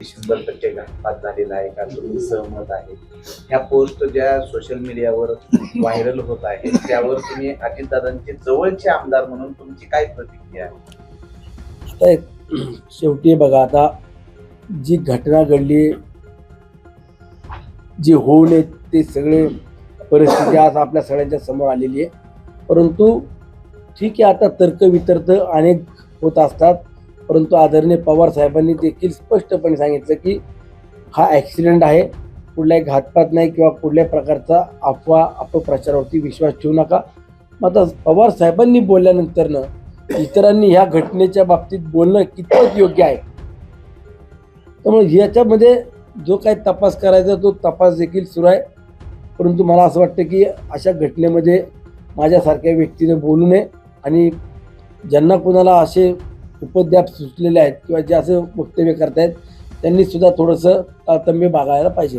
शंभर टक्के घातपात झालेला आहे का? तुम्ही सहमत आहे. ह्या पोस्ट ज्या सोशल मीडियावर व्हायरल होत आहेत त्यावर तुम्ही अजितदादांचे जवळचे आमदार म्हणून तुमची काय प्रतिक्रिया आहे? आता शेवटी बघा आता जी घटना घडली जी होऊ नये ते सगळे परिस्थिती आज आपल्या सगळ्यांच्या समोर आलेली आहे. परंतु ठीक आहे आता तर्क वितर्क अनेक होत असतात. परंतु आदरणीय पवार साहेबांनी देखील स्पष्टपणे सांगितलं की हा ॲक्सिडेंट आहे. कुठलाही घातपात नाही किंवा कुठल्याही प्रकारचा अफवा अपप्रचारावरती विश्वास ठेवू नका. मग आता पवार साहेबांनी बोलल्यानंतरनं इतरांनी ह्या घटनेच्या बाबतीत बोलणं कितपत योग्य आहे? त्यामुळे याच्यामध्ये जो काही तपास करायचा तो तपास देखील सुरू आहे. परंतु मला असं वाटतं की अशा घटनेमध्ये माझ्यासारख्या व्यक्तीने बोलू नये आणि ज्यांना कोणाला असे उपद्याप सुचलेले आहेत किंवा जे असं वक्तव्य करतायत त्यांनी सुद्धा थोडंसं तारतम्य बागायला पाहिजे.